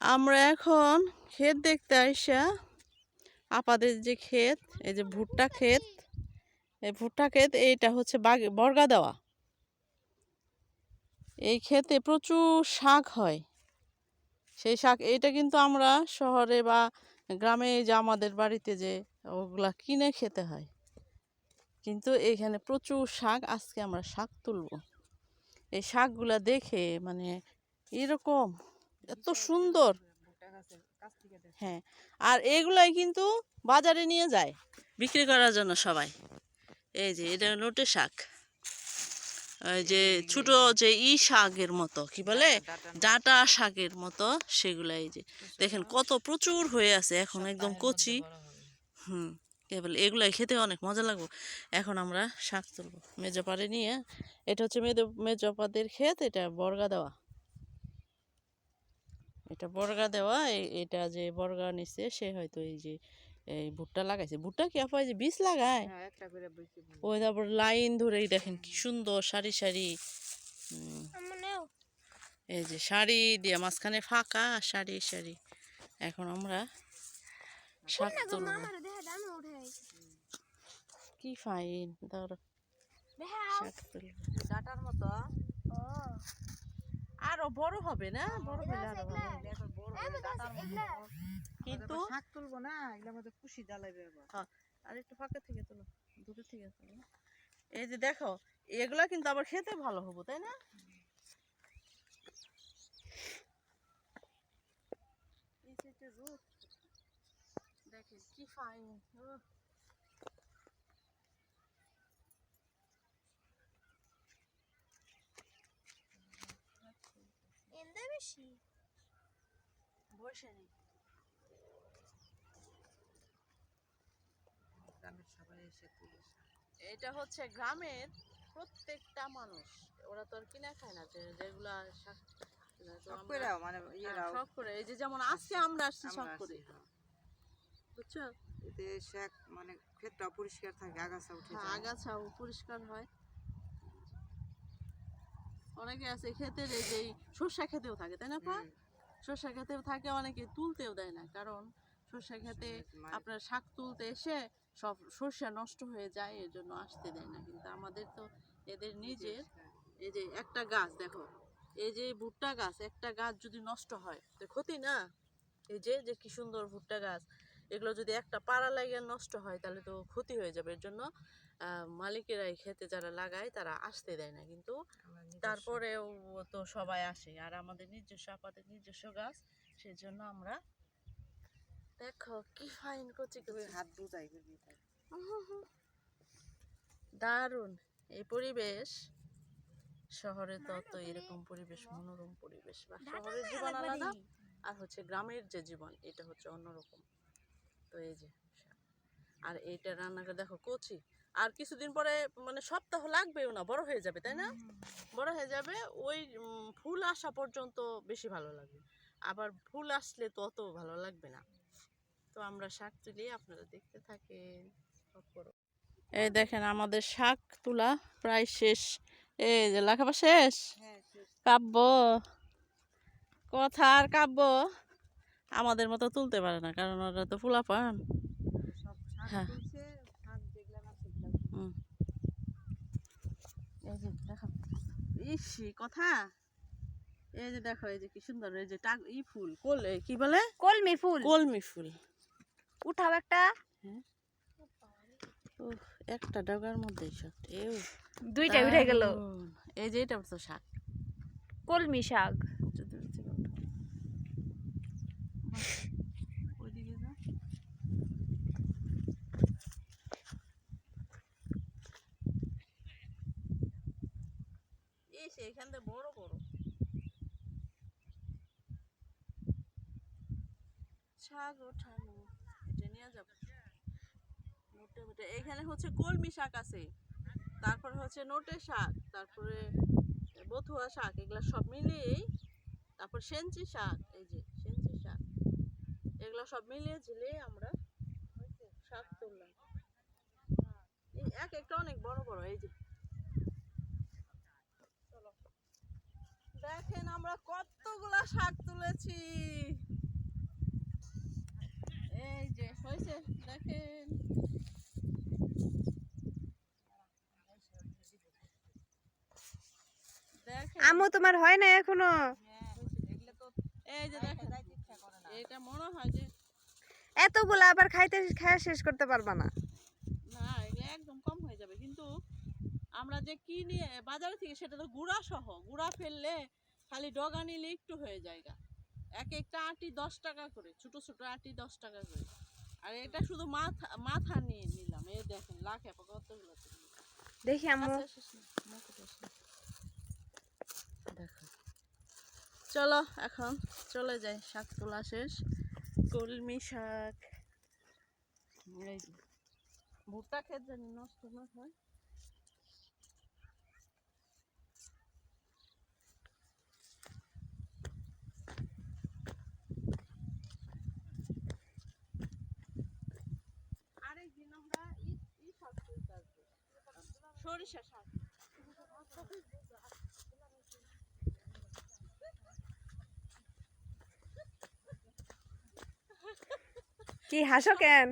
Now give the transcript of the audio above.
আমরা এখন ক্ষেত দেখতে আইসা আপাদের যে ক্ষেত, এই যে ভুট্টা ক্ষেত, এই ভুট্টা ক্ষেত, এইটা হচ্ছে বর্গা দেওয়া। এই ক্ষেতে প্রচুর শাক হয়। সেই শাক, এইটা কিন্তু আমরা শহরে বা গ্রামে যে আমাদের বাড়িতে যে ওগুলা কিনে খেতে হয়। কিন্তু এইখানে প্রচুর শাক, আজকে আমরা শাক তুলব। এই শাকগুলা দেখে মানে এরকম এত সুন্দর। হ্যাঁ আর এগুলাই কিন্তু বাজারে নিয়ে যায় বিক্রি করার জন্য সবাই। এই যে এটা লোটে শাক। ওই যে ছোট যে। ই শাকের মতো কি বলে? ডাঁটা শাকের মতো সেগুলা এই যে। দেখেন কত প্রচুর হয়ে আছে এখন একদম কচি। হুম এবার এগুলাই খেতে অনেক মজা লাগবো। এখন আমরা শাক তুলবো। মেজপাড়ে নিয়ে এটা হচ্ছে মেজ মেজপাদের ক্ষেত এটা বর্গা দেওয়া। এটা বর্গা দেওয়া এই- এটা যে বর্গা নিচ্ছে সে হয়তো এই যে এই ভুট্টা লাগাইছে। ভুট্টা কি আপা যে বীজ লাগায়? ওই তারপর লাইন ধরেই দেখেন কি সুন্দর সারি সারি এই যে শাড়ি দিয়ে মাঝখানে ফাঁকা সারি সারি। এখন আমরা শাক তুলবো কি ফাইন ধরো শাক তুলবো মতো। আরও বড় হবে না? বড় হলে আরও হয়ে কিন্তু শাক তুলবো না এগুলোর মধ্যে খুশি জ্বালাইবে এবার আর একটু ফাঁকা থেকে তোলো দূরে থেকে তোলো। এই যে দেখো এগুলা কিন্তু আবার খেতে ভালো হব তাই না। দেখেন কি ফাইন। বসে নেই। গ্রামের সবাই এসে তুলে শাক। এটা হচ্ছে গ্রামের প্রত্যেকটা মানুষ। ওরা তো আর কিনা খায় না যে যেগুলা মানে হ্যাঁ, শখ করে। এই যে যেমন আজকে আমরা আসছি শখ করে। হ্যাঁ। বুঝছ? এতে শাক মানে ক্ষেতটা পরিষ্কার থাকে আগাছা উঠে হ্যাঁ আগাছাও পরিষ্কার হয়। অনেকে আছে ক্ষেতের এই যে সর্ষা খেতেও থাকে তাই না পা সর্ষা খেতে থাকে অনেকে তুলতেও দেয় না। কারণ সর্ষা খেতে মানে আপনার শাক তুলতে এসে সব সর্ষা নষ্ট হয়ে যায় এর জন্য আসতে দেয় না। কিন্তু আমাদের তো এদের নিজের এই যে একটা গাছ দেখো এই যে ভুট্টা গাছ একটা গাছ যদি নষ্ট হয় তো ক্ষতি না? এই যে যে কি সুন্দর ভুট্টা গাছ। এগুলো যদি একটা পাড়া লাগে নষ্ট হয় তাহলে তো ক্ষতি হয়ে যাবে। এর জন্য আহ, মালিকেরা এই খেতে যারা লাগায় তারা আসতে দেয় না। কিন্তু তারপরেও তো সবাই আসে। আর আমাদের নিজস্ব আপাদের নিজস্ব গাছ সেজন্য আমরা দেখো কি ফাইন কচি কচি হাত বুঝাই। দারুণ। এই পরিবেশ শহরে তো অত এরকম পরিবেশ মনোরম পরিবেশ। বা শহরের জীবন আলাদা আর হচ্ছে গ্রামের যে জীবন এটা হচ্ছে অন্যরকম। তো এই যে আর এইটা রান্না করে দেখো কচি। আর কিছুদিন পরে মানে সপ্তাহ লাগবেও না বড় হয়ে যাবে তাই না? বড় হয়ে যাবে ওই ফুল আসা পর্যন্ত বেশি ভালো লাগবে। আবার ফুল আসলে তো অত ভালো লাগবে না। তো আমরা শাক তুলি আপনারা দেখতে থাকেন। এই দেখেন আমাদের শাক তোলা প্রায় শেষ। এই যে লেখাপড়া শেষ? হ্যাঁ শেষ। কাব্য? কথা আর কাব্য? আমাদের মতো তুলতে পারে না কারণ ওরা তো ফুলা পান সব হ্যাঁ। তুলছে, শাক যেগুলা না সেগুলা হুম। এই যে দেখো ইসি কথা। এই যে দেখো এই যে কি সুন্দর এই যে টাক ই ফুল কোল কি বলে? কলমি ফুল। কলমি ফুল। উঠাও একটা। উফ, একটা ডগার মধ্যে সব দুইটা উঠে গেল। এই যে এটা তো শাক। কলমি শাক একটু দূর থেকে ওঠো। বাহ, থেকে বড় বড়। শাক ওঠানো এটা এখানে হচ্ছে কলমি শাক আছে। তারপরে হচ্ছে নোটে শাক। তারপরে বথুয়া শাক। এগুলা সব মিলিয়েই তারপর সেঞ্চি শাক। এগুলো সব মিলিয়ে ঝিলিয়ে আমরা শাক তুললাম। এক একটা অনেক বড় বড় এই যে। দেখেন আমরা কতগুলা শাক তুলেছি। এই যে হয়েছে দেখেন। আমু তোমার হয় না এখনও? হ্যাঁ, এই যে দেখেন। এটা মনে হয় যে এতগুলা আবার খাইতে খাওয়া শেষ করতে পারবা না। না এগুলো একদম কম হয়ে যাবে। কিন্তু আমরা যে কিনি বাজারে থেকে সেটা তো গুঁড়া সহ গুঁড়া ফেললে খালি ডগা নিলে একটু হয়ে যায় এক একটা আটি দশ টাকা করে ছোট ছোট আটি দশ টাকা করে। আর এটা শুধু মাথা মাথা নিয়ে নিলাম। এই দেখেন লাখে কতগুলো। দেখি আম্মু আচ্ছা, শেষ না, মুকুট শেষ না। দেখো চলো, এখন চলে যাই, শাক তোলা শেষ। কলমি শাক। ভুট্টা খেত জানি নষ্ট না হয়। সরিষা শাক। কি হাসো কেন?